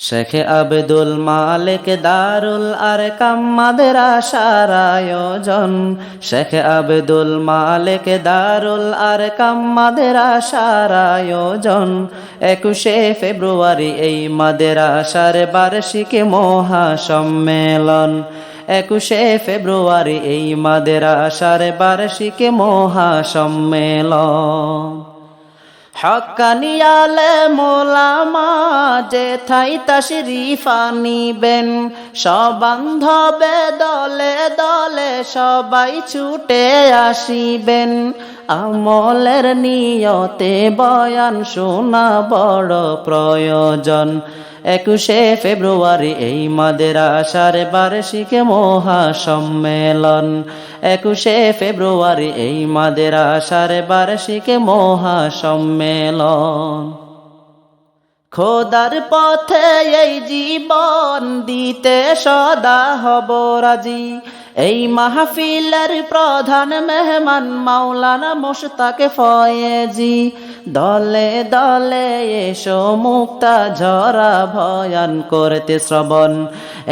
শেখ আব্দুল মালিক দারুল আর কাম্মাদের আশার আয়োজন। শেখ আব্দুল মালিক দারুল আর কাম্মাদের আশার আয়োজন। একুশে ফেব্রুয়ারি এই মাদের আশার বার্ষিক মহা সম্মেলন একুশে ফেব্রুয়ারি এই মাদের আশার বার্ষিক মহা সম্মেলন হকানিয়ালে মোলামা যে থাই তাশরিফা নিবেন সবান্ধবে দলে দলে সবাই ছুটে আসিবেন। আমলের নিয়তে বয়ান শোনা বড় প্রয়োজন। একুশে ফেব্রুয়ারি এই মাদের আশার বার্ষিক মহা সম্মেলন একুশে ফেব্রুয়ারি এই মাদের আষাঢ় বার্ষিক মহা সম্মেলন খোদার পথে এই জীবন দিতে সদা হব রাজি। এই মাহফিলের প্রধান মেহমান মাওলানা মোশতাকে ফয়েজি। দলে দলে এসো মুক্তা ঝরা ভয়ান করতে শ্রবণ।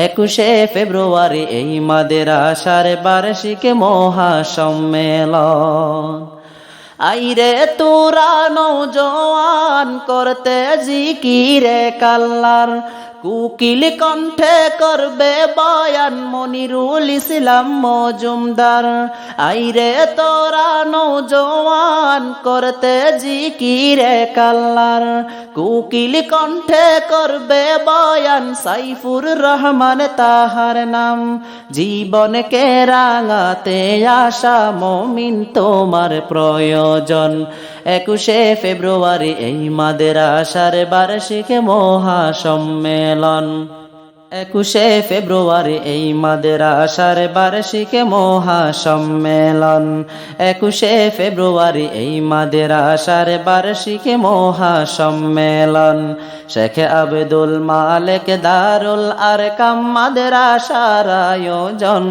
একুশে ফেব্রুয়ারি এই মাদের আশার বার্ষিক মহা সম্মেলন আইরে তোরা নৌজওয়ান করতে জিকিরে কাল্লার কুকিল কণ্ঠে করবে বয়ান মনিরুল ইসলাম মজুমদার। আইরে তোরা নৌজওয়ান করতে জিকিরে কাল্লার। কুকিল কণ্ঠে করবে বয়ান সাইফুর রহমান তাহার নাম। জীবনকে রাঙাতে আসা মমিন তোমার প্রয়োজন। একুশে ফেব্রুয়ারি এই মাদের আশার বার্ষিক মহা সম্মেলন একুশে ফেব্রুয়ারি এই মাদের আশার বার্ষিক মহা সম্মেলন একুশে ফেব্রুয়ারি এই মাদের আশার বার্ষিক মহা সম্মেলন শেখ আব্দুল মালিক দারুল আর কাম মাদের আশার আয়োজন।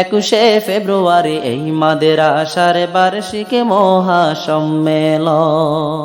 একুশে ফেব্রুয়ারি এই মাদের আশার বার্ষিক মহা সম্মেলন